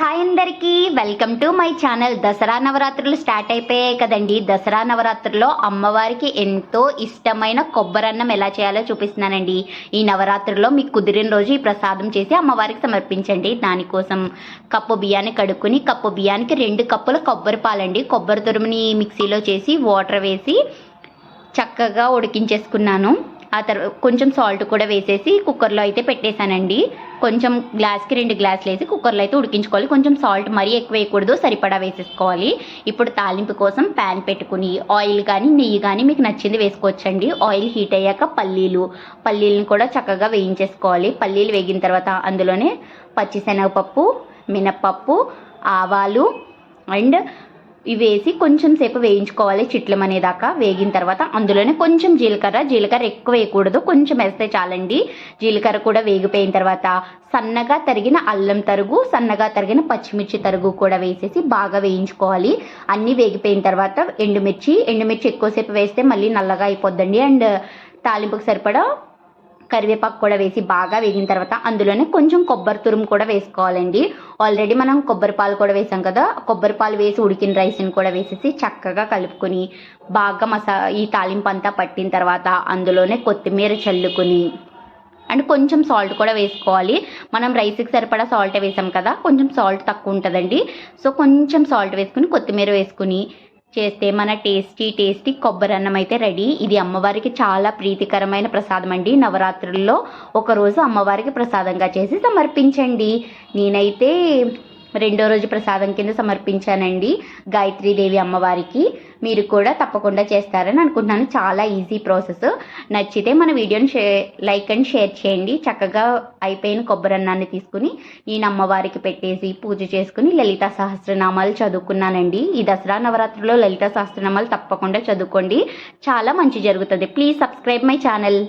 Hi అందరికీ welcome to my channel. Dasara నవరాత్రులు start అయిపోయాయి కదండి. దసరా నవరాత్రుల్లో అమ్మవారికి ఎంతో ఇష్టమైన కొబ్బరన్నం ఎలా చేయాలో చూపిస్తున్నానండి. ఈ నవరాత్రుల్లో మీకు కుదిరిన రోజు ఈ ప్రసాదం చేసి అమ్మవారికి సమర్పించండి. దానికోసం కప్పు బియ్యాన్ని కడుక్కుని కప్పు బియ్యానికి రెండు కప్పుల కొబ్బరి పాలండి. కొబ్బరి తురుముని మిక్సీలో చేసి వాటర్ వేసి చక్కగా ఉడికించేసుకున్నాను. ఆ తర్వాత కొంచెం సాల్ట్ కూడా వేసేసి కుక్కర్లో అయితే పెట్టేశానండి. కొంచెం గ్లాస్కి రెండు గ్లాసులు వేసి కుక్కర్లో అయితే ఉడికించుకోవాలి. కొంచెం సాల్ట్ మరీ ఎక్కువ వేయకూడదు. సరిపడా వేసేసుకోవాలి. ఇప్పుడు తాలింపు కోసం ప్యాన్ పెట్టుకుని ఆయిల్ కానీ నెయ్యి కానీ మీకు నచ్చింది వేసుకోవచ్చండి. ఆయిల్ హీట్ అయ్యాక పల్లీలు పల్లీలను కూడా చక్కగా వేయించేసుకోవాలి. పల్లీలు వేగిన తర్వాత అందులోనే పచ్చిశనగపప్పు మినప్పప్పు ఆవాలు అండ్ ఇవి వేసి కొంచెం సేపు వేయించుకోవాలి చిట్లం అనేదాకా వేగిన తర్వాత అందులోనే కొంచెం జీలకర్ర. జీలకర్ర ఎక్కువ వేయకూడదు. కొంచెం వేస్తే చాలండి. జీలకర్ర కూడా వేగిపోయిన తర్వాత సన్నగా తరిగిన అల్లం తరుగు సన్నగా తరిగిన పచ్చిమిర్చి తరుగు కూడా వేసేసి బాగా వేయించుకోవాలి. అన్నీ వేగిపోయిన తర్వాత ఎండుమిర్చి. ఎండుమిర్చి ఎక్కువసేపు వేస్తే మళ్ళీ నల్లగా అయిపోద్దండి. అండ్ తాలింపుకి సరిపడా కరివేపాకు కూడా వేసి బాగా వేగిన తర్వాత అందులోనే కొంచెం కొబ్బరి తురుము కూడా వేసుకోవాలండి. ఆల్రెడీ మనం కొబ్బరి పాలు కూడా వేసాం కదా కొబ్బరి పాలు వేసి ఉడికిన రైస్ని కూడా వేసేసి చక్కగా కలుపుకొని బాగా మసా ఈ తాలింపు అంతా పట్టిన తర్వాత అందులోనే కొత్తిమీర చల్లుకొని అండ్ కొంచెం సాల్ట్ కూడా వేసుకోవాలి. మనం రైస్కి సరిపడా సాల్ట్ వేసాం కదా కొంచెం సాల్ట్ తక్కువ ఉంటుందండి. సో కొంచెం సాల్ట్ వేసుకుని కొత్తిమీర వేసుకుని చేస్తే మన టేస్టీ టేస్టీ కొబ్బరి అన్నం అయితే రెడీ. ఇది అమ్మవారికి చాలా ప్రీతికరమైన ప్రసాదం అండి. నవరాత్రుల్లో ఒకరోజు అమ్మవారికి ప్రసాదంగా చేసి సమర్పించండి. నేనైతే రెండో రోజు ప్రసాదం కింద సమర్పించానండి. గాయత్రీదేవి అమ్మవారికి. మీరు కూడా తప్పకుండా చేస్తారని అనుకుంటున్నాను. చాలా ఈజీ ప్రాసెస్ నచ్చితే మన వీడియోని షే లైక్ అండ్ షేర్ చేయండి. చక్కగా అయిపోయిన కొబ్బరి అన్నాన్ని తీసుకుని నేను అమ్మవారికి పెట్టేసి పూజ చేసుకుని లలిత సహస్రనామాలు చదువుకున్నానండి. ఈ దసరా నవరాత్రిలో లలిత సహస్రనామాలు తప్పకుండా చదువుకోండి. చాలా మంచి జరుగుతుంది. Please subscribe my channel